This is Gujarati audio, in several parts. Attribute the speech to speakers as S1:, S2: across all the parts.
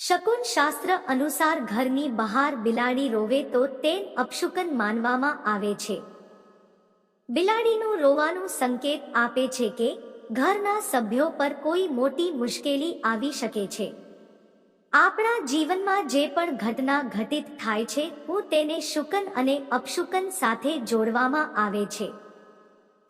S1: શકુન શાસ્ત્ર અનુસાર ઘરની બહાર બિલાડી રોવે તો તે અપશુકન માનવામાં આવે છે. બિલાડીનું રોવાનું સંકેત આપે છે કે ઘરના સભ્યો પર કોઈ મોટી મુશ્કેલી આવી શકે છે. આપણા જીવનમાં જે પણ ઘટના ઘટિત થાય છે, હું તેને શુકન અને અપશુકન સાથે જોડવામાં આવે છે.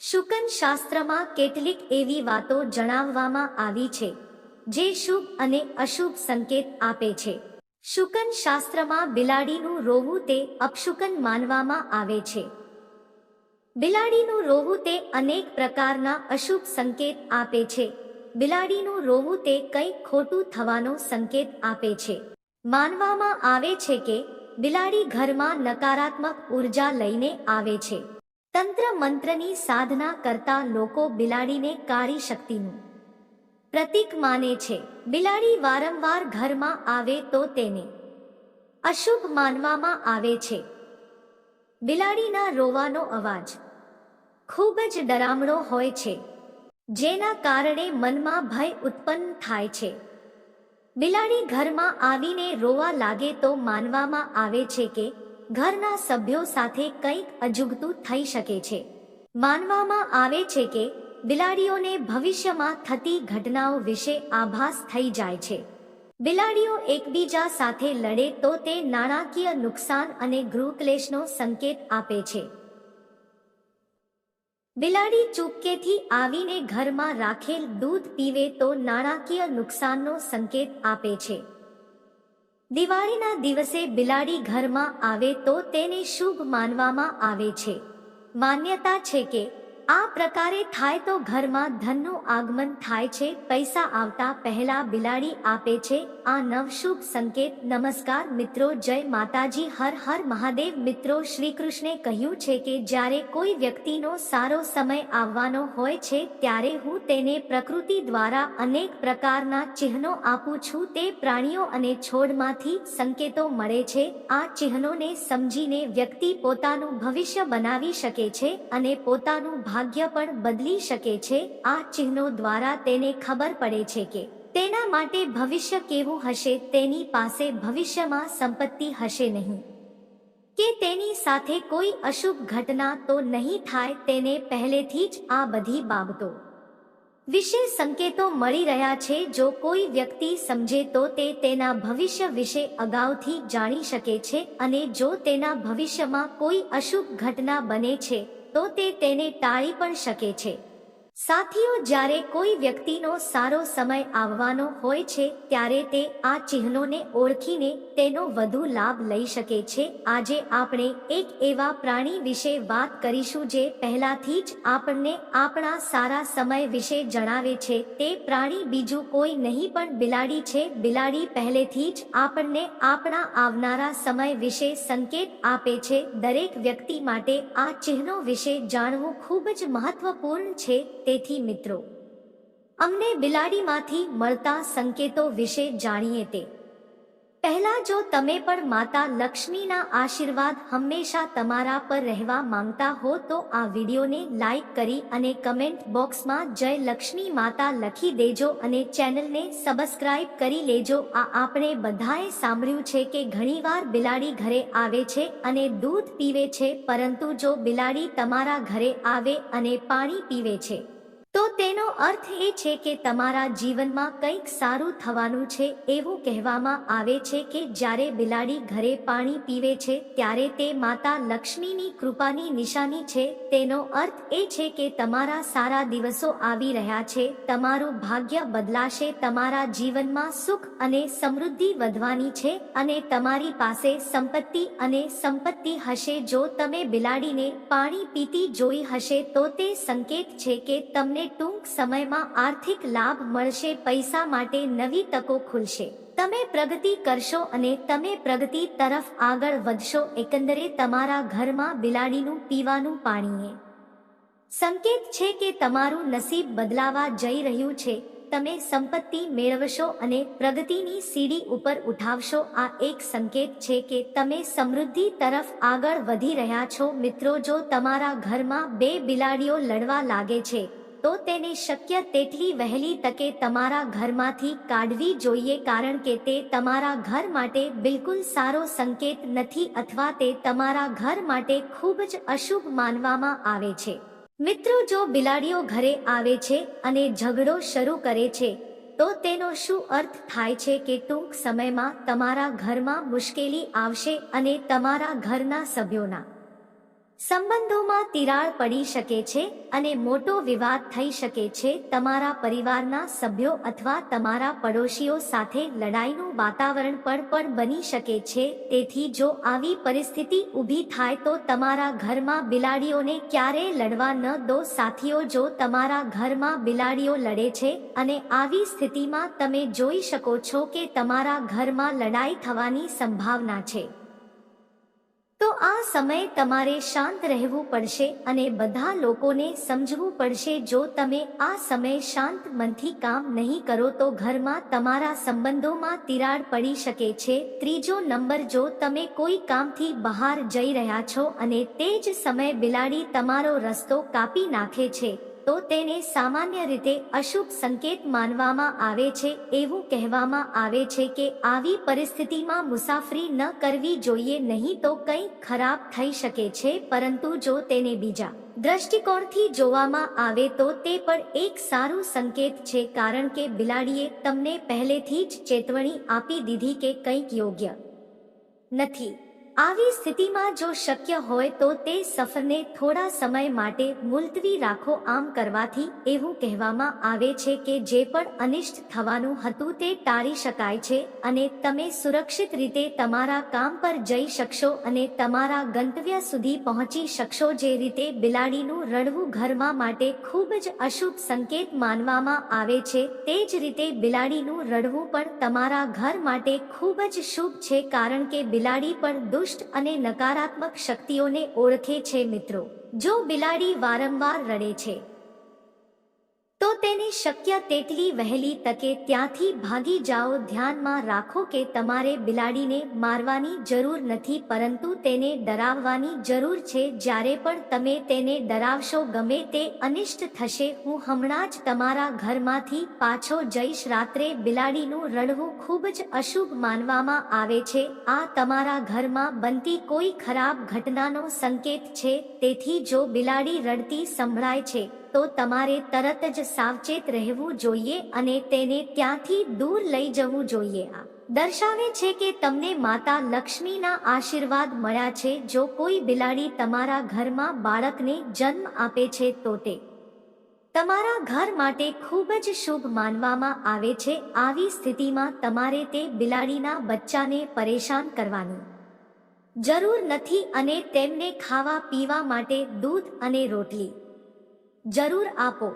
S1: શુકન શાસ્ત્રમાં કેટલીક એવી વાતો જણાવવામાં આવી છે. જે શુભ અને અશુભ સંકેત આપે છે. શુકન શાસ્ત્રમાં બિલાડીનું રોવું તે અપશુકન માનવામાં આવે છે. બિલાડીનું રોવું તે અનેક પ્રકારના અશુભ સંકેત આપે છે. બિલાડીનું રોવું તે કંઈક ખોટું થવાનો સંકેત આપે છે. માનવામાં આવે છે કે, બિલાડી ઘરમાં નકારાત્મક ઊર્જા લઈને આવે છે. તંત્ર મંત્રની સાધના કરતા લોકો બિલાડીને કાળી શક્તિનું પ્રતીક માને છે, બિલાડી વારંવાર ઘરમાં આવે તો તેને અશુભ માનવામાં આવે છે. બિલાડીના રોવાનો અવાજ ખૂબ જ ડરામણો હોય છે, જેના કારણે મનમાં ભય ઉત્પન્ન થાય છે. બિલાડી ઘરમાં આવીને રોવા લાગે તો માનવામાં આવે છે કે ઘરના સભ્યો સાથે કંઈક અજુગતું થઈ શકે છે. માનવામાં આવે છે કે બિલાડીઓને ભવિષ્યમાં થતી ઘટનાઓ વિશે આભાસ થઈ જાય છે. બિલાડીઓ એકબીજા સાથે લડે તો તે નાણાકીય નુકસાન અને ગૃહક્લેશનો સંકેત આપે છે. બિલાડી ચૂપકેથી આવીને ઘરમાં રાખેલ દૂધ પીવે તો નાણાકીય નુકસાનનો સંકેત આપે છે. દિવાળીના દિવસે બિલાડી ઘરમાં આવે તો તેને શુભ માનવામાં આવે છે. માન્યતા છે કે આ પ્રકારે થાય તો ઘરમાં ધનનું આગમન થાય છે, પૈસા આવતા પહેલા બિલાડી આપે છે. આ નવશુભ સંકેત. નમસ્કાર મિત્રો, જય માતાજી. હર હર મહાદેવ. મિત્રો શ્રી કૃષ્ણે કહ્યું છે કે જ્યારે કોઈ વ્યક્તિનો સારો સમય આવવાનો હોય છે, ત્યારે હું તેને પ્રકૃતિ દ્વારા અનેક પ્રકારના ચિહ્નો આપું છું. તે પ્રાણીઓ અને છોડમાંથી સંકેતો મળે છે. આ ચિહ્નોને સમજીને વ્યક્તિ પોતાનું ભવિષ્ય બનાવી શકે છે અને પોતાનું ભાગ્ય પણ બદલી શકે છે, આ ચિહ્નો દ્વારા તેને ખબર પડે છે કે તેના માટે ભવિષ્ય કેવું હશે, તેની પાસે ભવિષ્યમાં સંપત્તિ હશે નહીં. કે તેની સાથે કોઈ અશુભ ઘટના તો નહીં થાય તેને પહેલેથી જ આ બધી બાબતો વિશે સંકેતો મળી રહ્યા છે, જો કોઈ વ્યક્તિ સમજે તો તે તેના ભવિષ્ય વિશે અગાઉથી જાણી શકે છે અને જો તેના ભવિષ્યમાં કોઈ અશુભ ઘટના બને છે તો તે તેને ટાળી પણ શકે છે. સાથીઓ, જ્યારે કોઈ વ્યક્તિનો સારો સમય આવવાનો હોય છે, ત્યારે તે આ ચિહ્નોને ઓળખીને તેનો વધુ લાભ લઈ શકે છે. આજે આપણે એક એવા પ્રાણી વિશે વાત કરીશું જે પહેલાથી જ આપણને આપણા સારા સમય વિશે જણાવે છે. તે પ્રાણી બીજું કોઈ નહીં, પણ બિલાડી છે. બિલાડી પહેલેથી જ આપણને આપણા આવનારા સમય વિશે સંકેત આપે છે. દરેક વ્યક્તિ માટે આ ચિહ્નો વિશે જાણવું ખૂબ જ મહત્વપૂર્ણ છે. તેથી મિત્રો, અમને બિલાડીમાંથી મળતા સંકેતો વિશે જાણીએ તે. પહેલા જો તમે પણ માતા લક્ષ્મીના આશીર્વાદ હંમેશા તમારા પર રહેવા માંગતા હો તો આ વિડીયોને લાઈક કરી અને કમેન્ટ બોક્સમાં જય લક્ષ્મી માતા લખી દેજો અને ચેનલને સબસ્ક્રાઇબ કરી લેજો. આ આપણે બધાએ સાંભળ્યું છે કે ઘણીવાર બિલાડી ઘરે આવે છે અને દૂધ પીવે છે, પરંતુ જો બિલાડી તમારા ઘરે આવે અને પાણી પીવે છે તો તેનો અર્થ એ છે કે તમારા જીવનમાં કંઈક સારું થવાનું છે એવું કહેવામાં આવે છે કે જ્યારે બિલાડી ઘરે પાણી પીવે છે, ત્યારે તે માતા લક્ષ્મીની કૃપાની નિશાની છે. તેનો અર્થ એ છે કે તમારા સારા દિવસો આવી રહ્યા છે, તમારું ભાગ્ય બદલાશે, તમારા જીવનમાં સુખ અને સમૃદ્ધિ વધવાની છે અને તમારી પાસે સંપત્તિ અને સંપત્તિ હશે. જો તમે બિલાડીને પાણી પીતી જોઈ હશે, તો તે સંકેત છે કે તમને ટૂંક સમયમાં આર્થિક લાભ મળશે, પૈસા માટે નવી તકો ખુલશે. તમે પ્રગતિ કરશો અને તમે પ્રગતિ તરફ આગળ વધશો, એકંદરે તમારા ઘરમાં બિલાડીનું પીવાનું પાણીએ. સંકેત છે કે તમારું નસીબ બદલાવા જઈ રહ્યું છે. તમે સંપત્તિ મેળવશો અને પ્રગતિની સીડી ઉપર ઉઠાવશો. આ એક સંકેત છે કે તમે સમૃદ્ધિ તરફ આગળ વધી રહ્યા છો. મિત્રો, જો તમારા ઘરમાં બે બિલાડીઓ લડવા લાગે છે તો તેને શક્ય તેટલી વહેલી તકે તમારા ઘરમાંથી કાઢવી જોઈએ કારણ કે તે તમારા ઘર માટે બિલકુલ સારો સંકેત નથી અથવા તે તમારા ઘર માટે ખૂબ જ અશુભ માનવામાં આવે છે. મિત્રો, જો બિલાડીઓ ઘરે આવે છે અને ઝઘડો શરૂ કરે છે, તો તેનો શું અર્થ થાય છે કે ટૂંક સમયમાં તમારા ઘરમાં મુશ્કેલી આવશે અને તમારા ઘરના સભ્યોના સંબંધોમાં તિરાડ પડી શકે છે અને મોટો વિવાદ થઈ શકે છે તમારા પરિવારના સભ્યો અથવા તમારા પડોશીઓ સાથે લડાઈનું વાતાવરણ પણ પણ બની શકે છે. તેથી જો આવી પરિસ્થિતિ ઊભી થાય તો તમારા ઘરમાં બિલાડીઓને ક્યારેય લડવા ન દો. સાથીઓ, જો તમારા ઘરમાં બિલાડીઓ લડે છે અને આવી સ્થિતિમાં તમે જોઈ શકો છો કે તમારા ઘરમાં લડાઈ થવાની સંભાવના છે. તો આ સમયે તમારે શાંત રહેવું પડશે અને બધા લોકોને સમજવું પડશે જો તમે આ સમયે શાંત મનથી કામ નહીં કરો તો ઘરમાં તમારા સંબંધોમાં તિરાડ પડી શકે છે. ત્રીજો નંબર, જો તમે કોઈ કામથી બહાર જઈ રહ્યા છો અને તે જ સમયે બિલાડી તમારો રસ્તો કાપી નાખે છે તો તેને સામાન્ય રીતે અશુભ સંકેત માનવામાં આવે છે, એવું કહેવામાં આવે છે કે આવી પરિસ્થિતિમાં મુસાફરી ન કરવી જોઈએ, નહીં તો કંઈ ખરાબ થઈ શકે છે, પરંતુ જો તેને બીજા દ્રષ્ટિકોણથી જોવામાં આવે તો તે પણ એક સારું સંકેત છે, કારણ કે બિલાડીએ તમને પહેલેથી જ ચેતવણી આપી દીધી કે કંઈક યોગ્ય નથી. આવી સ્થિતિમાં જો શક્ય હોય તો તે સફરને થોડા સમય માટે મુલતવી રાખો આમ કરવાથી એવું કહેવામાં આવે છે કે જે પણ અનિષ્ટ થવાનું હતું તે ટાળી શકાય છે અને તમે સુરક્ષિત રીતે તમારા કામ પર જઈ શકશો અને તમારા ગંતવ્ય સુધી પહોંચી શકશો જે રીતે બિલાડીનું રડવું ઘરમાં માટે ખૂબ જ અશુભ સંકેત માનવામાં આવે છે તે જ રીતે બિલાડીનું રડવું પણ તમારા ઘર માટે ખૂબ જ શુભ છે કારણ કે બિલાડી પણ દુષ્ટ દુષ્ટ અને નકારાત્મક શક્તિઓને ઓળખે છે મિત્રો. જો બિલાડી વારંવાર રડે છે તો તેને શક્ય તેટલી વહેલી તકે ત્યાંથી ભાગી જાઓ. ધ્યાનમાં રાખો કે તમારે બિલાડીને મારવાની જરૂર નથી, પરંતુ તેને ડરાવવાની જરૂર છે. જ્યારે પણ તમે તેને ડરાવશો, ગમે તે અનિષ્ટ થશે. હું હમણાં જ તમારા ઘરમાંથી પાછો જઈશ. રાત્રે બિલાડીનું રડવું ખૂબ જ અશુભ માનવામાં આવે છે. આ તમારા ઘરમાં બનતી કોઈ ખરાબ ઘટનાનો સંકેત છે. તેથી જો બિલાડી રડતી સંભળાય છે, તો તમારે તરત જ સાવચેત રહેવું જોઈએ અને તેને ત્યાંથી દૂર લઈ જવું જોઈએ. આ દર્શાવે છે કે તમને માતા લક્ષ્મીના આશીર્વાદ મળ્યા છે. જો કોઈ બિલાડી તમારા ઘરમાં બાળકને જન્મ આપે છે, તો તે તમારા ઘર માટે ખૂબ જ શુભ માનવામાં આવે છે. આવી સ્થિતિમાં તમારે તે બિલાડીના બચ્ચાને પરેશાન કરવાની જરૂર નથી અને તેમને ખાવા પીવા માટે દૂધ અને રોટલી જરૂર આપો.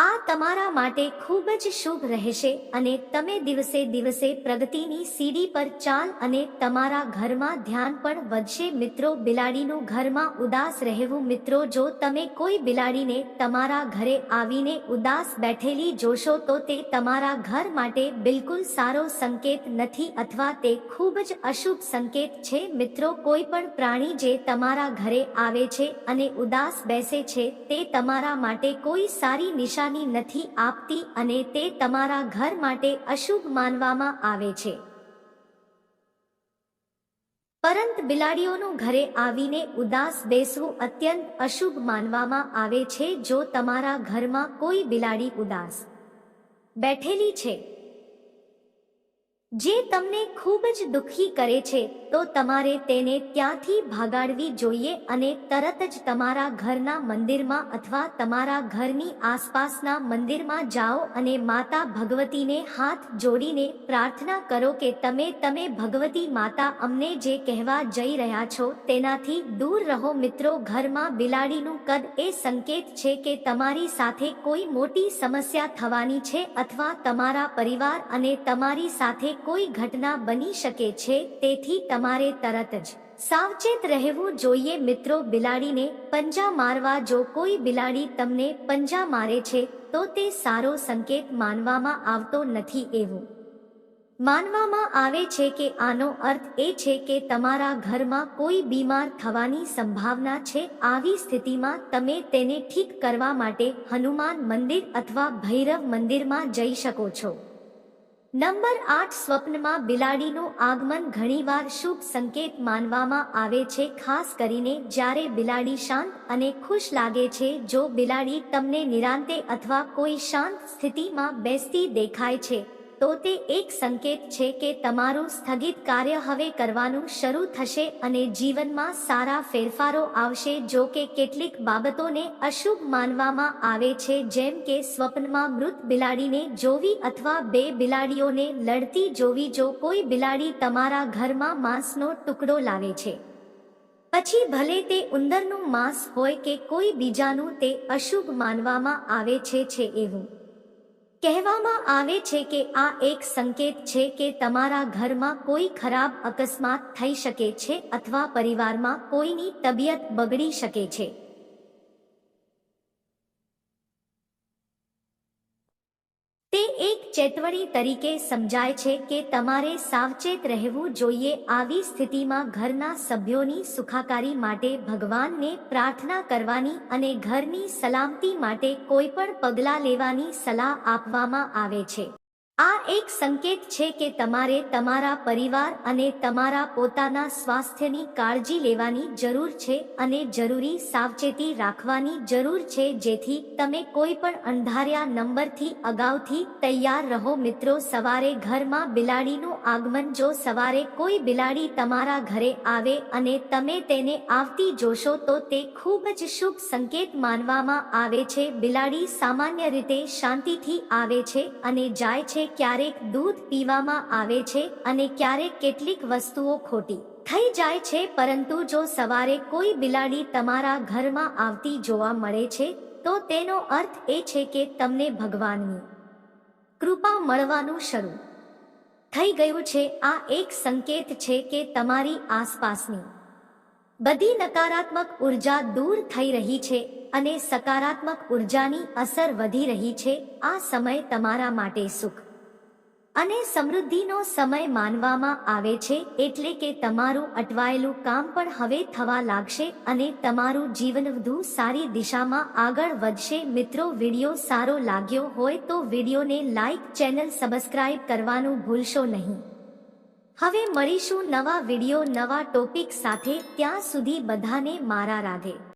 S1: આ તમારા માટે ખૂબ જ શુભ રહેશે અને તમે દિવસે દિવસે પ્રગતિની સીડી પર ચાલ અને તમારા ઘરમાં ધ્યાન પણ વધશે. મિત્રો, બિલાડીનું ઘરમાં ઉદાસ રહેવું, મિત્રો, જો તમે કોઈ બિલાડીને તમારા ઘરે આવીને ઉદાસ બેઠેલી જોશો, તો તે તમારા ઘર માટે બિલકુલ સારો સંકેત નથી અથવા તે ખૂબ જ અશુભ સંકેત છે. મિત્રો, કોઈ પણ પ્રાણી જે તમારા ઘરે આવે છે અને ઉદાસ બેસે છે, તે તમારા માટે કોઈ સારી નિશાની નથી આપતી અને તે તમારા ઘર માટે અશુભ માનવામાં આવે છે. પરંતુ બિલાડીઓનું ઘરે આવીને ઉદાસ બેસવું અત્યંત અશુભ માનવામાં આવે છે જો તમારા ઘરમાં કોઈ બિલાડી ઉદાસ બેઠેલી છે. જે તમને ખૂબ જ દુઃખી કરે છે, તો તમારે તેને ત્યાંથી ભાગાડવી જોઈએ અને તરત જ તમારા ઘરના મંદિરમાં અથવા તમારા ઘરની આસપાસના મંદિરમાં જાઓ અને માતા ભગવતીને હાથ જોડીને પ્રાર્થના કરો કે તમે તમે ભગવતી માતા અમને જે કહેવા જઈ રહ્યા છો તેનાથી દૂર રહો. મિત્રો, ઘરમાં બિલાડીનું કદ એ સંકેત છે કે તમારી સાથે કોઈ મોટી સમસ્યા થવાની છે અથવા તમારા પરિવાર અને તમારી સાથે કોઈ ઘટના બની શકે છે તેથી તમારે તરત જ સાવચેત રહેવું જોઈએ. મિત્રો, બિલાડીને પંજા મારવા જો કોઈ બિલાડી તમને પંજા મારે છે, તો તે સારો સંકેત માનવામાં આવતો નથી એવું. માનવામાં આવે છે કે આનો અર્થ એ છે કે તમારા ઘરમાં કોઈ બીમાર થવાની સંભાવના છે. આવી સ્થિતિમાં તમે તેને ઠીક કરવા માટે હનુમાન મંદિર અથવા ભૈરવ મંદિરમાં જઈ શકો છો. નંબર આઠ સ્વપ્નમાં બિલાડીનું આગમન ઘણીવાર શુભ સંકેત માનવામાં આવે છે, ખાસ કરીને જ્યારે બિલાડી શાંત અને ખુશ લાગે છે, જો બિલાડી તમને નિરાંતે અથવા કોઈ શાંત સ્થિતિમાં બેસતી દેખાય છે. તો તે એક સંકેત છે કે તમારું સ્થગિત કાર્ય હવે કરવાનું શરૂ થશે અને જીવનમાં સારા ફેરફારો આવશે જો કે કેટલીક બાબતોને અશુભ માનવામાં આવે છે, જેમ કે સ્વપ્નમાં મૃત બિલાડીને જોવી અથવા બે બિલાડીઓને લડતી જોવી જો કોઈ બિલાડી તમારા ઘરમાં માંસનો ટુકડો લાવે છે. પછી ભલે તે ઉંદરનું માંસ હોય કે કોઈ બીજાનું તે અશુભ માનવામાં આવે છે છે એવું. કહેવામાં આવે છે કે આ એક સંકેત છે કે તમારા ઘરમાં કોઈ ખરાબ અકસ્માત થઈ શકે છે અથવા પરિવારમાં કોઈની તબિયત બગડી શકે છે તે એક ચેતવણી તરીકે સમજાય છે કે તમારે સાવચેત રહેવું જોઈએ આવી સ્થિતિમાં ઘરના સભ્યોની સુખાકારી માટે ભગવાનને પ્રાર્થના કરવાની અને ઘરની સલામતી માટે કોઈ પણ પગલાં લેવાની સલાહ આપવામાં આવે છે. આ એક સંકેત છે કે તમારે તમારા પરિવાર અને તમારા પોતાના સ્વાસ્થ્યની કાળજી લેવાની જરૂર છે અને જરૂરી સાવચેતી રાખવાની જરૂર છે જેથી તમે કોઈ પણ અંધાર્યા નંબરથી અગાઉથી તૈયાર રહો. મિત્રો, સવારે ઘરમાં બિલાડીનું આગમન જો સવારે કોઈ બિલાડી તમારા ઘરે આવે અને તમે તેને આવતી જોશો તો તે ખૂબ જ શુભ સંકેત માનવામાં આવે છે. બિલાડી સામાન્ય રીતે શાંતિથી આવે છે અને જાય છે ક્યારેક દૂધ પીવામાં આવે છે અને ક્યારેક કેટલીક વસ્તુઓ ખોટી થઈ જાય છે, પરંતુ જો સવારે કોઈ બિલાડી તમારા ઘરમાં આવતી જોવા મળે છે, તો તેનો અર્થ એ છે કે તમને ભગવાનની કૃપા મળવાનું શરૂ થઈ ગયું છે. આ એક સંકેત છે કે તમારી આસપાસની બધી નકારાત્મક ઊર્જા દૂર થઈ રહી છે અને સકારાત્મક ઉર્જાની અસર વધી રહી છે. આ સમય તમારા માટે સુખ અને સમૃદ્ધિનો સમય માનવામાં આવે છે એટલે કે તમારું અટવાયેલું કામ પણ હવે થવા લાગશે અને તમારું જીવન વધુ સારી દિશામાં આગળ વધશે. મિત્રો, વીડિયો સારો લાગ્યો હોય તો વિડીયોને લાઈક, ચેનલ સબસ્ક્રાઇબ કરવાનું ભૂલશો નહીં. હવે મળીશું નવા વીડિયો, નવા ટોપિક સાથે. ત્યાં સુધી બધાને મારા રાધે.